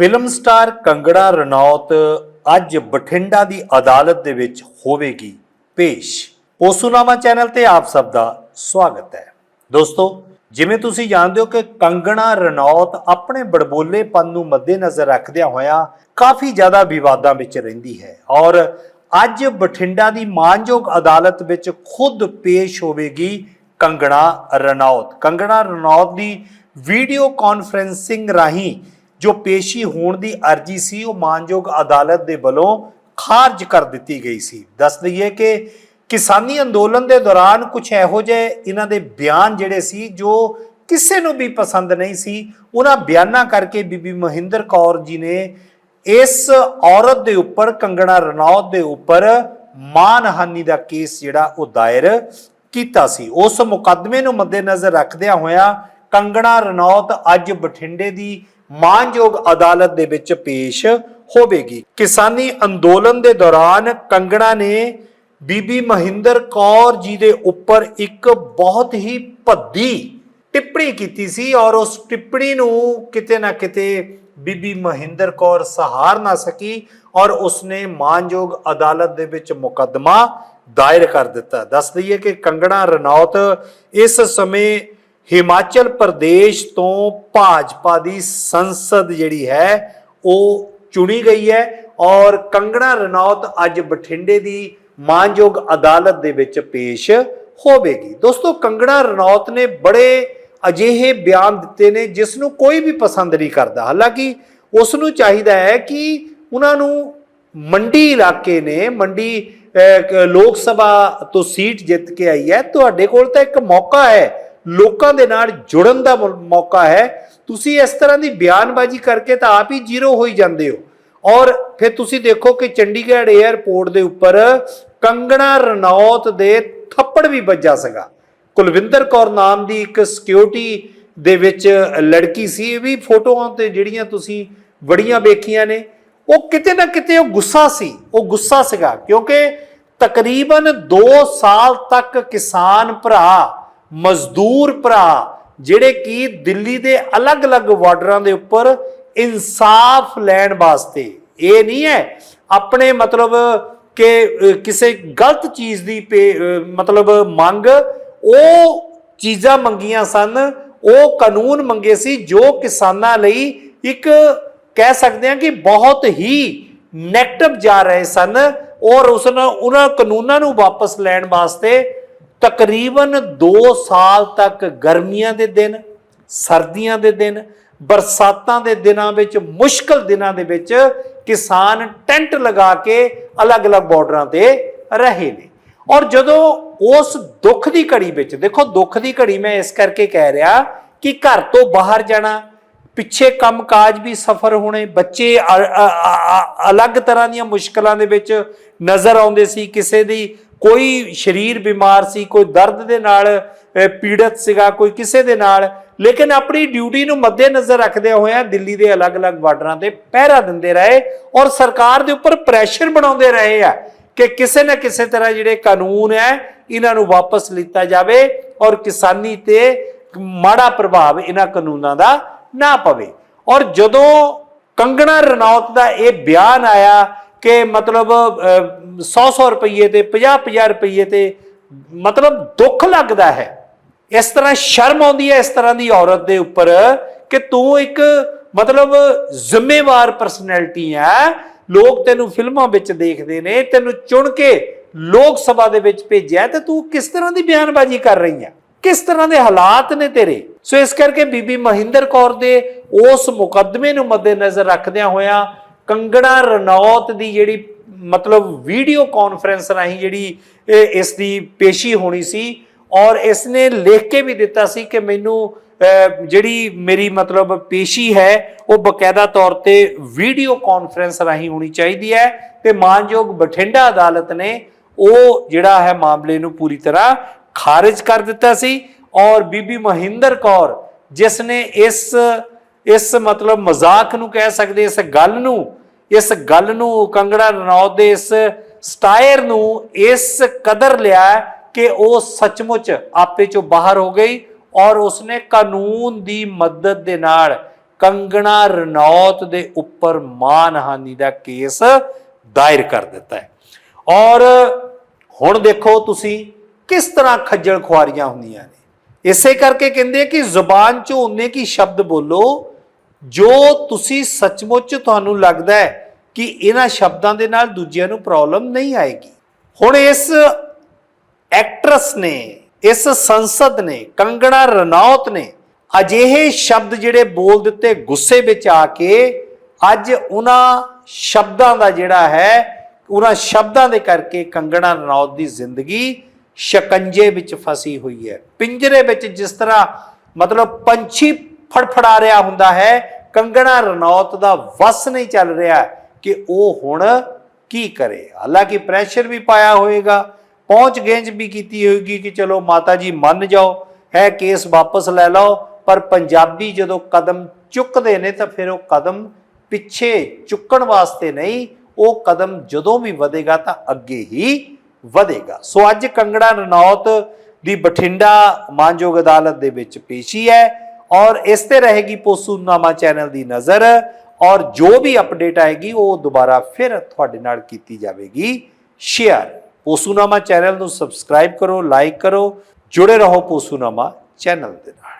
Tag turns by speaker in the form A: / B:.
A: Film star Kangra Ranaut ਅੱਜ ਬਠਿੰਡਾ ਦੀ ਅਦਾਲਤ ਦੇ ਵਿੱਚ ਹੋਵੇਗੀ ਪੇਸ਼। ਪੋਸੂਨਾਮਾ ਚੈਨਲ ਤੇ ਆਪ ਸਭ ਦਾ ਸਵਾਗਤ ਹੈ। ਦੋਸਤੋ, ਜਿਵੇਂ ਤੁਸੀਂ ਜਾਣਦੇ ਹੋ ਕਿ ਕੰਗਣਾ ਰਣੌਤ ਆਪਣੇ ਬੜਬੋਲੇਪਨ ਨੂੰ ਮੱਦੇਨਜ਼ਰ ਰੱਖਦਿਆਂ ਹੋਇਆਂ ਕਾਫੀ ਜ਼ਿਆਦਾ ਵਿਵਾਦਾਂ ਵਿੱਚ ਰਹਿੰਦੀ ਹੈ ਔਰ ਅੱਜ ਬਠਿੰਡਾ ਦੀ ਮਾਨਯੋਗ ਅਦਾਲਤ ਵਿੱਚ ਖੁਦ ਪੇਸ਼ ਹੋਵੇਗੀ ਕੰਗਣਾ ਰਣੌਤ। ਕੰਗਣਾ ਰਣੌਤ ਦੀ ਵੀਡੀਓ ਕਾਨਫਰੈਂਸਿੰਗ ਰਾਹੀਂ ਜੋ ਪੇਸ਼ੀ ਹੋਣ ਦੀ ਅਰਜ਼ੀ ਸੀ, ਉਹ ਮਾਨਯੋਗ ਅਦਾਲਤ ਦੇ ਵੱਲੋਂ ਖਾਰਜ ਕਰ ਦਿੱਤੀ ਗਈ ਸੀ। ਦੱਸ ਦਈਏ ਕਿ ਕਿਸਾਨੀ ਅੰਦੋਲਨ ਦੇ ਦੌਰਾਨ ਕੁਝ ਇਹੋ ਜਿਹੇ ਇਹਨਾਂ ਦੇ ਬਿਆਨ ਜਿਹੜੇ ਸੀ, ਜੋ ਕਿਸੇ ਨੂੰ ਵੀ ਪਸੰਦ ਨਹੀਂ ਸੀ, ਉਹਨਾਂ ਬਿਆਨਾਂ ਕਰਕੇ ਬੀਬੀ ਮਹਿੰਦਰ ਕੌਰ ਜੀ ਨੇ ਇਸ ਔਰਤ ਦੇ ਉੱਪਰ, ਕੰਗਣਾ ਰਣੌਤ ਦੇ ਉੱਪਰ ਮਾਨਹਾਨੀ ਦਾ ਕੇਸ ਜਿਹੜਾ, ਉਹ ਦਾਇਰ ਕੀਤਾ ਸੀ। ਉਸ ਮੁਕੱਦਮੇ ਨੂੰ ਮੱਦੇਨਜ਼ਰ ਰੱਖਦਿਆਂ ਹੋਇਆ ਕੰਗਣਾ ਰਣੌਤ ਅੱਜ ਬਠਿੰਡੇ ਦੀ ਮਾਨਯੋਗ ਅਦਾਲਤ ਦੇ ਵਿੱਚ ਪੇਸ਼ ਹੋਵੇਗੀ। ਕਿਸਾਨੀ ਅੰਦੋਲਨ ਦੇ ਦੌਰਾਨ ਕੰਗਣਾ ਨੇ ਬੀਬੀ ਮਹਿੰਦਰ ਕੌਰ ਜੀ ਦੇ ਉੱਪਰ ਇੱਕ ਬਹੁਤ ਹੀ ਭੱਦੀ ਟਿੱਪਣੀ ਕੀਤੀ ਸੀ ਔਰ ਉਸ ਟਿੱਪਣੀ ਨੂੰ ਕਿਤੇ ਨਾ ਕਿਤੇ ਬੀਬੀ ਮਹਿੰਦਰ ਕੌਰ ਸਹਾਰ ਨਾ ਸਕੀ ਔਰ ਉਸਨੇ ਮਾਨਯੋਗ ਅਦਾਲਤ ਦੇ ਵਿੱਚ ਮੁਕੱਦਮਾ ਦਾਇਰ ਕਰ ਦਿੱਤਾ। ਦੱਸ ਦਈਏ ਕਿ ਕੰਗਣਾ ਰਣੌਤ ਇਸ ਸਮੇਂ ਹਿਮਾਚਲ ਪ੍ਰਦੇਸ਼ ਤੋਂ ਭਾਜਪਾ ਦੀ ਸੰਸਦ ਜਿਹੜੀ ਹੈ, ਉਹ ਚੁਣੀ ਗਈ ਹੈ ਔਰ ਕੰਗਣਾ ਰਣੌਤ ਅੱਜ ਬਠਿੰਡੇ ਦੀ ਮਾਨਯੋਗ ਅਦਾਲਤ ਦੇ ਵਿੱਚ ਪੇਸ਼ ਹੋਵੇਗੀ। ਦੋਸਤੋ, ਕੰਗਣਾ ਰਣੌਤ ਨੇ ਬੜੇ ਅਜਿਹੇ ਬਿਆਨ ਦਿੱਤੇ ਨੇ ਜਿਸ ਨੂੰ ਕੋਈ ਵੀ ਪਸੰਦ ਨਹੀਂ ਕਰਦਾ। ਹਾਲਾਂਕਿ ਉਸ ਨੂੰ ਚਾਹੀਦਾ ਹੈ ਕਿ ਉਹਨਾਂ ਨੂੰ ਮੰਡੀ ਇਲਾਕੇ ਨੇ, ਮੰਡੀ ਲੋਕ ਸਭਾ ਤੋਂ ਸੀਟ ਜਿੱਤ ਕੇ ਆਈ ਹੈ। ਤੁਹਾਡੇ ਕੋਲ ਤਾਂ ਇੱਕ ਮੌਕਾ ਹੈ ਲੋਕਾਂ ਦੇ ਨਾਲ ਜੁੜਨ ਦਾ ਮੌਕਾ ਹੈ। ਤੁਸੀਂ ਇਸ ਤਰ੍ਹਾਂ ਦੀ ਬਿਆਨਬਾਜ਼ੀ ਕਰਕੇ ਤਾਂ ਆਪ ਹੀ ਜ਼ੀਰੋ ਹੋਈ ਜਾਂਦੇ ਹੋ। ਔਰ ਫਿਰ ਤੁਸੀਂ ਦੇਖੋ ਕਿ ਚੰਡੀਗੜ੍ਹ 에ਅਰਪੋਰਟ ਦੇ ਉੱਪਰ ਕੰਗਣਾ ਰਣੌਤ ਦੇ ਥੱਪੜ ਵੀ ਵੱਜਾ ਸੀਗਾ। ਕੁਲਵਿੰਦਰ ਕੌਰ ਨਾਮ ਦੀ ਇੱਕ ਸਿਕਿਉਰਿਟੀ ਦੇ ਵਿੱਚ ਲੜਕੀ ਸੀ। ਇਹ ਵੀ ਫੋਟੋਆਂ ਤੇ ਜਿਹੜੀਆਂ ਤੁਸੀਂ ਬੜੀਆਂ ਵੇਖੀਆਂ ਨੇ, ਉਹ ਕਿਤੇ ਨਾ ਕਿਤੇ ਉਹ ਗੁੱਸਾ ਸੀ। ਉਹ ਗੁੱਸਾ ਸੀਗਾ ਕਿਉਂਕਿ ਤਕਰੀਬਨ 2 ਸਾਲ ਤੱਕ ਕਿਸਾਨ ਭਰਾ ਮਜ਼ਦੂਰ ਭਰਾ, ਜਿਹੜੇ ਕਿ ਦਿੱਲੀ ਦੇ ਅਲੱਗ-ਅਲੱਗ ਬਾਰਡਰਾਂ ਦੇ ਉੱਪਰ ਇਨਸਾਫ ਲੈਣ ਵਾਸਤੇ। ਇਹ ਨਹੀਂ ਹੈ, ਆਪਣੇ ਮਤਲਬ ਕਿ ਕਿਸੇ ਗਲਤ ਚੀਜ਼ ਦੀ ਪੇ- ਮਤਲਬ ਮੰਗ, ਉਹ ਚੀਜ਼ਾਂ ਮੰਗੀਆਂ ਸਨ, ਉਹ ਕਾਨੂੰਨ ਮੰਗੇ ਸੀ, ਜੋ ਕਿਸਾਨਾਂ ਲਈ ਇੱਕ ਕਹਿ ਸਕਦੇ ਹਾਂ ਕਿ ਬਹੁਤ ਹੀ ਨੈਗੇਟਿਵ ਜਾ ਰਹੇ ਸਨ ਔਰ ਉਸ ਨੂੰ ਉਹਨਾਂ ਕਾਨੂੰਨਾਂ ਨੂੰ ਵਾਪਸ ਲੈਣ ਵਾਸਤੇ ਤਕਰੀਬਨ 2 ਸਾਲ ਤੱਕ ਗਰਮੀਆਂ ਦੇ ਦਿਨ, ਸਰਦੀਆਂ ਦੇ ਦਿਨ, ਬਰਸਾਤਾਂ ਦੇ ਦਿਨਾਂ ਵਿੱਚ, ਮੁਸ਼ਕਲ ਦਿਨਾਂ ਦੇ ਵਿੱਚ ਕਿਸਾਨ ਟੈਂਟ ਲਗਾ ਕੇ ਅਲੱਗ-ਅਲੱਗ ਬਾਰਡਰਾਂ ਤੇ ਰਹੇ ਨੇ। ਔਰ ਜਦੋਂ ਉਸ ਦੁੱਖ ਦੀ ਘੜੀ ਵਿੱਚ, ਦੇਖੋ ਦੁੱਖ ਦੀ ਘੜੀ ਮੈਂ ਇਸ ਕਰਕੇ ਕਹਿ ਰਿਹਾ ਕਿ ਘਰ ਤੋਂ ਬਾਹਰ ਜਾਣਾ, ਪਿੱਛੇ ਕੰਮਕਾਜ ਵੀ ਸਫਰ ਹੋਣੇ, ਬੱਚੇ ਅਲੱਗ ਤਰ੍ਹਾਂ ਦੀਆਂ ਮੁਸ਼ਕਲਾਂ ਦੇ ਵਿੱਚ ਨਜ਼ਰ ਆਉਂਦੇ ਸੀ, ਕਿਸੇ ਦੀ ਕੋਈ ਸਰੀਰ ਬਿਮਾਰ ਸੀ, ਕੋਈ ਦਰਦ ਦੇ ਨਾਲ ਪੀੜਤ ਸੀਗਾ, ਕੋਈ ਕਿਸੇ ਦੇ ਨਾਲ, ਲੇਕਿਨ ਆਪਣੀ ਡਿਊਟੀ ਨੂੰ ਮੱਦੇਨਜ਼ਰ ਰੱਖਦੇ ਹੋਇਆ ਦਿੱਲੀ ਦੇ ਅਲੱਗ-ਅਲੱਗ ਬਾਰਡਰਾਂ ਤੇ ਪਹਿਰਾ ਦਿੰਦੇ ਰਹੇ ਔਰ ਸਰਕਾਰ ਦੇ ਉੱਪਰ ਪ੍ਰੈਸ਼ਰ ਬਣਾਉਂਦੇ ਰਹੇ ਆ ਕਿ ਕਿਸੇ ਨਾ ਕਿਸੇ ਤਰ੍ਹਾਂ ਜਿਹੜੇ ਕਾਨੂੰਨ ਹੈ, ਇਹਨਾਂ ਨੂੰ ਵਾਪਸ ਲਿੱਤਾ ਜਾਵੇ ਔਰ ਕਿਸਾਨੀ ਤੇ ਮਾੜਾ ਪ੍ਰਭਾਵ ਇਹਨਾਂ ਕਾਨੂੰਨਾਂ ਦਾ ਨਾ ਪਵੇ। ਔਰ ਜਦੋਂ ਕੰਗਣਾ ਰਣੌਤ ਦਾ ਇਹ ਬਿਆਨ ਆਇਆ ਕਿ ਮਤਲਬ 100-100 ਰੁਪਏ ਤੇ 50-50 ਰੁਪਏ ਤੇ ਮਤਲਬ ਦੁੱਖ ਲੱਗਦਾ ਹੈ। ਇਸ ਤਰ੍ਹਾਂ ਸ਼ਰਮ ਆਉਂਦੀ ਹੈ ਇਸ ਤਰ੍ਹਾਂ ਦੀ ਔਰਤ ਦੇ ਉੱਪਰ ਕਿ ਤੂੰ ਇੱਕ ਮਤਲਬ ਜ਼ਿੰਮੇਵਾਰ ਪਰਸਨੈਲਿਟੀ ਹੈ। ਲੋਕ ਤੈਨੂੰ ਫਿਲਮਾਂ ਵਿੱਚ ਦੇਖਦੇ ਨੇ, ਤੈਨੂੰ ਚੁਣ ਕੇ ਲੋਕ ਸਭਾ ਦੇ ਵਿੱਚ ਭੇਜਿਆ ਤੇ ਤੂੰ ਕਿਸ ਤਰ੍ਹਾਂ ਦੀ ਬਿਆਨਬਾਜ਼ੀ ਕਰ ਰਹੀ ਹੈ? ਕਿਸ ਤਰ੍ਹਾਂ ਦੇ ਹਾਲਾਤ ਨੇ ਤੇਰੇ? ਸੋ ਇਸ ਕਰਕੇ ਬੀਬੀ ਮਹਿੰਦਰ ਕੌਰ ਦੇ ਉਸ ਮੁਕੱਦਮੇ ਨੂੰ ਮੱਦੇਨਜ਼ਰ ਰੱਖਦਿਆਂ ਹੋਇਆਂ ਕੰਗਣਾ ਰਣੌਤ ਦੀ ਜਿਹੜੀ ਮਤਲਬ ਵੀਡੀਓ ਕਾਨਫਰੰਸ ਰਾਹੀਂ ਜਿਹੜੀ ਇਸ ਦੀ ਪੇਸ਼ੀ ਹੋਣੀ ਸੀ ਔਰ ਇਸ ਨੇ ਲਿਖ ਕੇ ਵੀ ਦਿੱਤਾ ਸੀ ਕਿ ਮੈਨੂੰ ਜਿਹੜੀ ਮੇਰੀ ਮਤਲਬ ਪੇਸ਼ੀ ਹੈ, ਉਹ ਬਕਾਇਦਾ ਤੌਰ ਤੇ ਵੀਡੀਓ ਕਾਨਫਰੰਸ ਰਾਹੀਂ ਹੋਣੀ ਚਾਹੀਦੀ ਹੈ ਤੇ ਮਾਨਯੋਗ ਬਠਿੰਡਾ ਅਦਾਲਤ ਨੇ ਉਹ ਜਿਹੜਾ ਹੈ ਮਾਮਲੇ ਨੂੰ ਪੂਰੀ ਤਰ੍ਹਾਂ ਖਾਰਜ ਕਰ ਦਿੱਤਾ ਸੀ ਔਰ ਬੀਬੀ ਮਹਿੰਦਰ ਕੌਰ, ਜਿਸ ਨੇ ਇਸ ਇਸ ਮਤਲਬ ਮਜ਼ਾਕ ਨੂੰ ਕਹਿ ਸਕਦੇ, ਇਸ ਗੱਲ ਨੂੰ ਇਸ ਗੱਲ ਨੂੰ ਕੰਗੜਾ ਰਣੌਤ ਦੇ ਇਸ ਸਟਾਇਰ ਨੂੰ ਇਸ ਕਦਰ ਲਿਆ ਕਿ ਉਹ ਸੱਚਮੁੱਚ ਆਪੇ ਚੋਂ ਬਾਹਰ ਹੋ ਗਈ ਔਰ ਉਸਨੇ ਕਾਨੂੰਨ ਦੀ ਮਦਦ ਦੇ ਨਾਲ ਕੰਗਣਾ ਰਣੌਤ ਦੇ ਉੱਪਰ ਮਾਨਹਾਨੀ ਦਾ ਕੇਸ ਦਾਇਰ ਕਰ ਦਿੱਤਾ ਹੈ। ਔਰ ਹੁਣ ਦੇਖੋ ਤੁਸੀਂ ਕਿਸ ਤਰ੍ਹਾਂ ਖੱਜਲ ਖੁਆਰੀਆਂ ਹੁੰਦੀਆਂ ਨੇ। ਇਸੇ ਕਰਕੇ ਕਹਿੰਦੇ ਕਿ ਜ਼ੁਬਾਨ 'ਚੋਂ ਉਹਨੇ ਕੀ ਸ਼ਬਦ ਬੋਲੋ? ਜੋ ਤੁਸੀਂ ਸੱਚਮੁੱਚ ਤੁਹਾਨੂੰ ਲੱਗਦਾ ਹੈ ਕਿ ਇਹਨਾਂ ਸ਼ਬਦਾਂ ਦੇ ਨਾਲ ਦੂਜਿਆਂ ਨੂੰ ਪ੍ਰੋਬਲਮ ਨਹੀਂ ਆਏਗੀ। ਹੁਣ ਇਸ ਐਕਟਰਸ ਨੇ, ਇਸ ਸੰਸਦ ਨੇ, ਕੰਗਣਾ ਰਣੌਤ ਨੇ ਅਜਿਹੇ ਸ਼ਬਦ ਜਿਹੜੇ ਬੋਲ ਦਿੱਤੇ ਗੁੱਸੇ ਵਿੱਚ ਆ ਕੇ ਅੱਜ ਉਹਨਾਂ ਸ਼ਬਦਾਂ ਦਾ ਜਿਹੜਾ ਹੈ, ਉਹਨਾਂ ਸ਼ਬਦਾਂ ਦੇ ਕਰਕੇ ਕੰਗਣਾ ਰਣੌਤ ਦੀ ਜ਼ਿੰਦਗੀ ਸ਼ਕੰਜੇ ਵਿੱਚ ਫਸੀ ਹੋਈ ਹੈ। ਪਿੰਜਰੇ ਵਿੱਚ ਜਿਸ ਤਰ੍ਹਾਂ ਮਤਲਬ ਪੰਛੀ ਫੜਫੜਾ ਰਿਹਾ ਹੁੰਦਾ ਹੈ। ਕੰਗਣਾ ਰਣੌਤ ਦਾ ਵਸ ਨਹੀਂ ਚੱਲ ਰਿਹਾ ਕਿ ਉਹ ਹੁਣ ਕੀ ਕਰੇ। ਹਾਲਾਂਕਿ ਪ੍ਰੈਸ਼ਰ ਵੀ ਪਾਇਆ ਹੋਏਗਾ। ਪਹੁੰਚ ਗੇਂਜ ਵੀ ਕੀਤੀ ਹੋਏਗੀ ਕਿ ਚਲੋ ਮਾਤਾ ਜੀ ਮੰਨ ਜਾਓ, ਹੈ ਕੇਸ ਵਾਪਸ ਲੈ ਲਓ, ਪਰ ਪੰਜਾਬੀ ਜਦੋਂ ਕਦਮ ਚੁੱਕਦੇ ਨੇ ਤਾਂ ਫਿਰ ਉਹ ਕਦਮ ਪਿੱਛੇ ਚੁੱਕਣ ਵਾਸਤੇ ਨਹੀਂ, ਉਹ ਕਦਮ ਜਦੋਂ ਵੀ ਵਧੇਗਾ ਤਾਂ ਅੱਗੇ ਹੀ ਵਧੇਗਾ। ਸੋ ਅੱਜ ਕੰਗੜਾ ਰਣੌਤ ਦੀ ਬਠਿੰਡਾ ਮਾਨਯੋਗ ਅਦਾਲਤ ਦੇ ਵਿੱਚ ਪੇਸ਼ੀ ਹੈ। ਔਰ ਇਸ ਤੇ ਰਹੇਗੀ ਪੋਸੂਨਾਮਾ ਚੈਨਲ ਦੀ ਨਜ਼ਰ, ਔਰ ਜੋ ਵੀ ਅਪਡੇਟ ਆਏਗੀ, ਉਹ ਦੁਬਾਰਾ ਫਿਰ ਤੁਹਾਡੇ ਨਾਲ ਕੀਤੀ ਜਾਵੇਗੀ ਸ਼ੇਅਰ। ਪੋਸੂਨਾਮਾ ਚੈਨਲ ਨੂੰ ਸਬਸਕ੍ਰਾਈਬ ਕਰੋ, ਲਾਈਕ ਕਰੋ, ਜੁੜੇ ਰਹੋ ਪੋਸੂਨਾਮਾ ਚੈਨਲ ਦੇ ਨਾਲ।